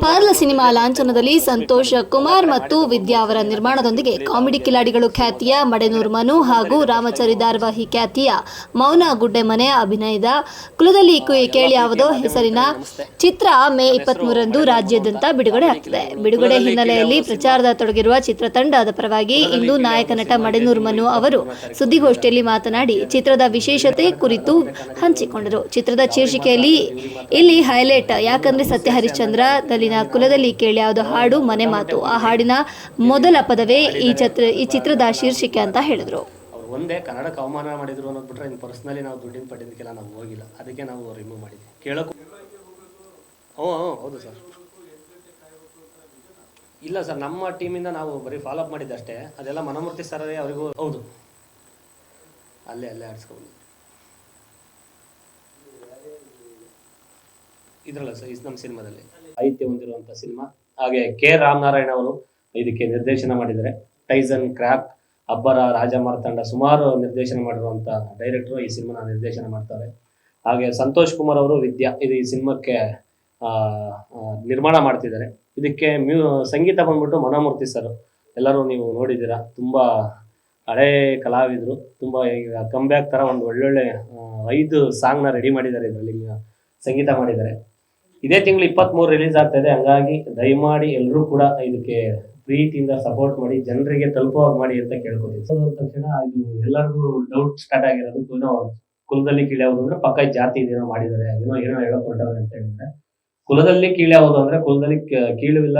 ಪಾರ್ಲ cinema ಲಾಂಛನದಲ್ಲಿ ಸಂತೋಷ್ ಕುಮಾರ್ ಮತ್ತು ವಿದ್ಯಾ ಅವರ ನಿರ್ಮಾಣದೊಂದಿಗೆ ಕಾಮಿಡಿ ಕಿಲಾಡಿಗಳು ಖ್ಯಾತಿಯ ಮಡೆನೂರ್ ಮನು ಹಾಗೂ ರಾಮಚರಿ ಧಾರವಾಹಿ ಖ್ಯಾತಿಯ ಮೌನ ಗುಡ್ಡೆಮನೆ ಅಭಿನಯದ ಕುಲದಲ್ಲಿ ಕುಯಿ ಕೇಳಿ ಯಾವುದೋ ಹೆಸರಿನ ಚಿತ್ರ ಮೇ ಇಪ್ಪತ್ಮೂರರಂದು ರಾಜ್ಯಾದ್ಯಂತ ಬಿಡುಗಡೆ ಆಗ್ತಿದೆ. ಬಿಡುಗಡೆ ಹಿನ್ನೆಲೆಯಲ್ಲಿ ಪ್ರಚಾರದ ತೊಡಗಿರುವ ಚಿತ್ರತಂಡದ ಪರವಾಗಿ ಇಂದು ನಾಯಕ ನಟ ಮಡೆನೂರ್ ಮನು ಅವರು ಸುದ್ದಿಗೋಷ್ಠಿಯಲ್ಲಿ ಮಾತನಾಡಿ, ಚಿತ್ರದ ವಿಶೇಷತೆ ಕುರಿತು ಹಂಚಿಕೊಂಡರು. ಚಿತ್ರದ ಶೀರ್ಷಿಕೆಯಲ್ಲಿ ಇಲ್ಲಿ ಹೈಲೈಟ್, ಯಾಕಂದ್ರೆ ಸತ್ಯ ಹರಿಶ್ಚಂದ್ರ ದಲ್ಲಿನ ಕುಲದಲ್ಲಿ ಕೇಳಿ ಹಾಡು, ಮನೆ ಮಾತು. ಆ ಹಾಡಿನ ಮೊದಲ ಪದವೇ ಈ ಚಿತ್ರ, ಈ ಚಿತ್ರದ ಶೀರ್ಷಿಕೆ ಅಂತ ಹೇಳಿದ್ರು. ಅವ್ರು ಒಂದೇ ಕನ್ನಡಕ್ಕೆ ಅವಮಾನ ಮಾಡಿದ್ರು ಅನ್ನೋದು ಬಿಟ್ರೆ ಇನ್ನು ಪರ್ಸ್ನಲಿ ನಾವು ದುಡ್ಡಿನ ಪಟ್ಟಿದ್ದಕ್ಕೆಲ್ಲ ನಾವು ಹೋಗಿಲ್ಲ. ಅದಕ್ಕೆ ನಾವು ರಿಮೂವ್ ಮಾಡಿದ್ವಿ. ಕೇಳೋಕ್ಕೂ ಹ್ಞೂ ಹ್ಞೂ ಹೌದು ಸರ್. ಇಲ್ಲ ಸರ್, ನಮ್ಮ ಟೀಮಿಂದ ನಾವು ಬರೀ ಫಾಲೋ ಅಪ್ ಮಾಡಿದ್ದಷ್ಟೇ. ಅದೆಲ್ಲ ಮನಮೂರ್ತಿ ಸರ್ ಅವರಿಗೂ ಹೌದು. ಅಲ್ಲೇ ಅಲ್ಲೇ ಆಡಿಸ್ಕೊಂಡು ಇದ್ರಲ್ಲ ಸರ್ ನಮ್ಮ ಸಿನಿಮಾದಲ್ಲಿ. ಸಾಹಿತ್ಯ ಹೊಂದಿರುವಂಥ ಸಿನಿಮಾ. ಹಾಗೆ ಕೆ ರಾಮನಾರಾಯಣ ಅವರು ಇದಕ್ಕೆ ನಿರ್ದೇಶನ ಮಾಡಿದ್ದಾರೆ. ಟೈಸನ್ ಕ್ರಾಪ್ ಅಬ್ಬರ ರಾಜ ತಂಡ ಸುಮಾರು ನಿರ್ದೇಶನ ಮಾಡಿರುವಂಥ ಡೈರೆಕ್ಟ್ರು ಈ ಸಿನಿಮಾನ ನಿರ್ದೇಶನ ಮಾಡ್ತಾರೆ. ಹಾಗೆ ಸಂತೋಷ್ ಕುಮಾರ್ ಅವರು ವಿದ್ಯಾ, ಇದು ಈ ಸಿನಿಮಾಕ್ಕೆ ನಿರ್ಮಾಣ ಮಾಡ್ತಿದ್ದಾರೆ. ಇದಕ್ಕೆ ಮ್ಯೂ, ಸಂಗೀತ ಬಂದ್ಬಿಟ್ಟು ಮನಮೂರ್ತಿ ಸರ್. ಎಲ್ಲರೂ ನೀವು ನೋಡಿದ್ದೀರಾ, ತುಂಬ ಹಳೇ ಕಲಾವಿದರು, ತುಂಬ ಈಗ ಕಂಬ್ಯಾಕ್ ಥರ ಒಂದು ಒಳ್ಳೊಳ್ಳೆ ಐದು ಸಾಂಗ್ನ ರೆಡಿ ಮಾಡಿದ್ದಾರೆ ಇದರಲ್ಲಿ ಸಂಗೀತ ಮಾಡಿದ್ದಾರೆ. ಇದೇ ತಿಂಗಳು ಇಪ್ಪತ್ತ್ಮೂರು ರಿಲೀಸ್ ಆಗ್ತಾ ಇದೆ ಹಂಗಾಗಿ ದಯಮಾಡಿ ಎಲ್ಲರೂ ಕೂಡ ಇದಕ್ಕೆ ಪ್ರೀತಿಯಿಂದ ಸಪೋರ್ಟ್ ಮಾಡಿ, ಜನರಿಗೆ ತಲುಪುವಾಗ ಮಾಡಿ ಅಂತ ಕೇಳ್ಕೊತೀನಿ. ಇದು ಎಲ್ಲರಿಗೂ ಡೌಟ್ ಸ್ಟಾರ್ಟ್ ಆಗಿರೋದು ಏನೋ ಕುಲದಲ್ಲಿ ಕೀಳ್ಯಾವುದು ಅಂದ್ರೆ ಪಕ್ಕ ಜಾತಿ ಇದೇನೋ ಮಾಡಿದ್ದಾರೆ, ಏನೋ ಏನೋ ಹೇಳಕ್ ಹೊರಟವ್ರೆ ಅಂತ ಹೇಳಿದ್ರೆ. ಕುಲದಲ್ಲಿ ಕೀಳ್ಯಾವುದು ಅಂದ್ರೆ ಕುಲದಲ್ಲಿ ಕೀಳು ಇಲ್ಲ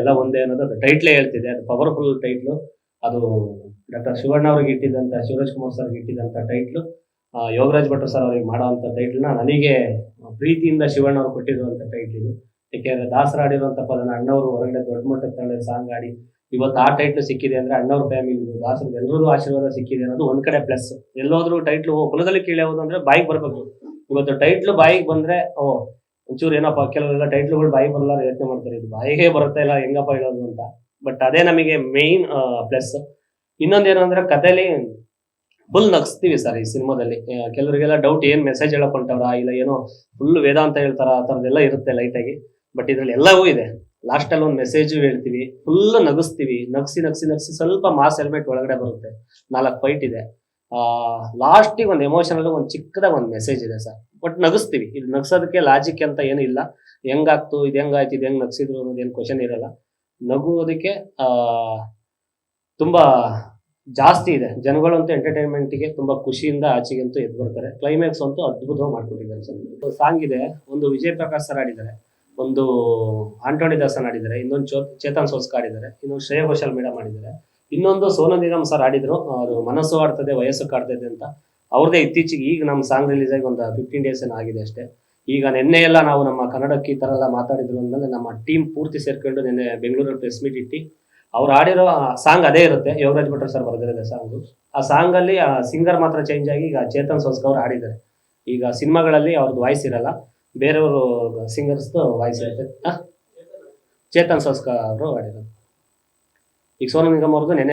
ಎಲ್ಲ ಒಂದೇ ಅನ್ನೋದು ಅದು ಟೈಟ್ಲೇ ಹೇಳ್ತಿದೆ. ಅದು ಪವರ್ಫುಲ್ ಟೈಟ್ಲು ಅದು ಡಾಕ್ಟರ್ ಶಿವಣ್ಣ ಅವ್ರಿಗೆ ಇಟ್ಟಿದ್ದಂತ, ಶಿವರಾಜ್ ಕುಮಾರ್ ಸರ್ಗೆ ಇಟ್ಟಿದ್ದಂತ ಟೈಟ್ಲು ಯೋಗರಾಜ್ ಭಟ್ರು ಸರ್ ಅವ್ರಿಗೆ ಮಾಡೋವಂಥ ಟೈಟ್ಲ್ನ ನನಗೆ ಪ್ರೀತಿಯಿಂದ ಶಿವಣ್ಣ ಅವ್ರು ಕೊಟ್ಟಿರುವಂಥ ಟೈಟ್ಲ್ ಇದು. ಯಾಕೆಂದ್ರೆ ದಾಸರ ಆಡಿರುವಂಥ ಪದನ ಅಣ್ಣವರು ಹೊರಗಡೆ ದೊಡ್ಡ ಮಟ್ಟದ ತಂಡ ಸಾಂಗ್ ಆಡಿ, ಇವತ್ತು ಆ ಟೈಟ್ಲ್ ಸಿಕ್ಕಿದೆ ಅಂದ್ರೆ ಅಣ್ಣವ್ರ ಫ್ಯಾಮಿಲಿ ದಾಸರ ಎಲ್ಲರೂ ಆಶೀರ್ವಾದ ಸಿಕ್ಕಿದೆ ಅನ್ನೋದು ಒಂದ್ ಕಡೆ ಪ್ಲಸ್ ಎಲ್ಲೋದ್ರೂ ಟೈಟ್ಲು ಕುಲದಲ್ಲಿ ಕೇಳೋದು ಅಂದ್ರೆ ಬಾಯಿಗೆ ಬರ್ಬೇಕು. ಇವತ್ತು ಟೈಟ್ಲು ಬಾಯಿಗೆ ಬಂದ್ರೆ, ಓ, ಒಂಚೂರು ಏನಪ್ಪ, ಕೆಲವರೆಲ್ಲ ಟೈಟ್ಲುಗಳು ಬಾಯಿ ಬರಲ್ಲ ಯೋಚನೆ ಮಾಡ್ತಾರೆ. ಇದು ಬಾಯಿಗೆ ಬರುತ್ತಾ ಇಲ್ಲ, ಹೆಂಗಪ್ಪ ಹೇಳೋದು ಅಂತ. ಬಟ್ ಅದೇ ನಮಗೆ ಮೇನ್ ಪ್ಲಸ್ ಇನ್ನೊಂದೇನು ಅಂದ್ರೆ ಕಥೆಲಿ ಫುಲ್ ನಗಿಸ್ತೀವಿ ಸರ್ ಈ ಸಿನಿಮಾದಲ್ಲಿ. ಕೆಲವರಿಗೆಲ್ಲ ಡೌಟ್ ಏನ್ ಮೆಸೇಜ್ ಹೇಳಕ್ ಹೊಂಟವ್ರ ಇಲ್ಲ ಏನೋ ಫುಲ್ ವೇದಾಂತ ಹೇಳ್ತಾರ, ಆ ಥರದ್ದೆಲ್ಲ ಇರುತ್ತೆ ಲೈಟಾಗಿ ಬಟ್ ಇದ್ರಲ್ಲಿ ಎಲ್ಲವೂ ಇದೆ. ಲಾಸ್ಟ್ ಅಲ್ಲಿ ಒಂದು ಮೆಸೇಜ್ ಹೇಳ್ತೀವಿ ಫುಲ್ ನಗಿಸ್ತೀವಿ. ನಗ್ಸಿ ನಗ್ಸಿ ನಗ್ಸಿ ಸ್ವಲ್ಪ ಮಾಸ್ ಹೆಲ್ಮೆಟ್ ಒಳಗಡೆ ಬರುತ್ತೆ. ನಾಲ್ಕು ಫೈಟ್ ಇದೆ. ಆ ಲಾಸ್ಟಿಗೆ ಒಂದು ಎಮೋಷನಲ್ ಒಂದು ಚಿಕ್ಕದಾಗ ಒಂದು ಮೆಸೇಜ್ ಇದೆ ಸರ್. ಬಟ್ ನಗಿಸ್ತೀವಿ. ಇದು ನಗ್ಸೋದಕ್ಕೆ ಲಾಜಿಕ್ ಅಂತ ಏನು ಇಲ್ಲ. ಹೆಂಗಾಗ್ತು, ಇದು ಹೆಂಗಾಯ್ತು, ಇದು ಹೆಂಗ್ ನಗ್ಸಿದ್ರು ಅನ್ನೋದು ಏನು ಕ್ವಶನ್ ಇರಲ್ಲ. ನಗುವುದಕ್ಕೆ ತುಂಬಾ ಜಾಸ್ತಿ ಇದೆ. ಜನಗಳಂತೂ ಎಂಟರ್ಟೈನ್ಮೆಂಟ್ಗೆ ತುಂಬಾ ಖುಷಿಯಿಂದ ಆಚೆಗಂತೂ ಎದ್ದು ಬರ್ತಾರೆ. ಕ್ಲೈಮ್ಯಾಕ್ಸ್ ಅಂತೂ ಅದ್ಭುತವಾಗಿ ಮಾಡ್ಕೊಟ್ಟಿದ್ದಾರೆ ಸರ್. ಸಾಂಗ್ ಇದೆ. ಒಂದು ವಿಜಯ್ ಪ್ರಕಾಶ್ ಸರ್ ಆಡಿದ್ದಾರೆ ಒಂದು ಆಂಟೋನಿ ದಾಸನ್ ಆಡಿದ್ದಾರೆ ಇನ್ನೊಂದು ಚೋ ಚೇತನ್ ಸೋಸ್ಕ ಆಡಿದ್ದಾರೆ ಇನ್ನೊಂದು ಶ್ರೇಯ ಘೋಷಾಲ್ ಮೇಡಮ್ ಆಡಿದ್ದಾರೆ ಇನ್ನೊಂದು ಸೋನು ನಿಗಮ್ ಸರ್ ಆಡಿದ್ರು ಅದು ಮನಸ್ಸು ಆಡ್ತದೆ, ವಯಸ್ಸು ಕಾಡ್ತದೆ ಅಂತ. ಅವ್ರದ್ದೇ ಇತ್ತೀಚೆಗೆ ಈಗ ನಮ್ಮ ಸಾಂಗ್ ರಿಲೀಸ್ ಆಗಿ ಒಂದು ಫಿಫ್ಟೀನ್ ಡೇಸ್ ಏನೋ ಆಗಿದೆ ಅಷ್ಟೇ. ಈಗ ನಿನ್ನೆ ಎಲ್ಲ ನಾವು ನಮ್ಮ ಕನ್ನಡಕ್ಕೆ ಈ ಥರ ಎಲ್ಲ ಮಾತಾಡಿದ್ರು ಅಂದಮೇಲೆ ನಮ್ಮ ಟೀಮ್ ಪೂರ್ತಿ ಸೇರ್ಕೊಂಡು ನಿನ್ನೆ ಬೆಂಗಳೂರಲ್ಲಿ ಪ್ರೆಸ್ ಮೀಟ್ ಇಟ್ಟು ಅವ್ರು ಹಾಡಿರೋ ಸಾಂಗ್ ಅದೇ ಇರುತ್ತೆ. ಯೋಗರಾಜ್ ಭಟ್ರು ಸರ್ ಬರೆದಿರೋದೆ ಸಾಂಗು. ಆ ಸಾಂಗ್ ಅಲ್ಲಿ ಆ ಸಿಂಗರ್ ಮಾತ್ರ ಚೇಂಜ್ ಆಗಿ ಈಗ ಚೇತನ್ ಸೋಸ್ಕ ಅವ್ರು ಆಡಿದ್ದಾರೆ ಈಗ ಸಿನಿಮಾಗಳಲ್ಲಿ ಅವ್ರದ್ದು ವಾಯ್ಸ್ ಇರಲ್ಲ. ಬೇರೆಯವರು ಸಿಂಗರ್ಸ್ದು ವಾಯ್ಸ್ ಇರುತ್ತೆ. ಚೇತನ್ ಸೋಸ್ಕ ಅವರು ಆಡಿರೋದು ಈಗ ಸೋನು ನಿಗಮ್ ಅವ್ರದ್ದು ನೆನೆ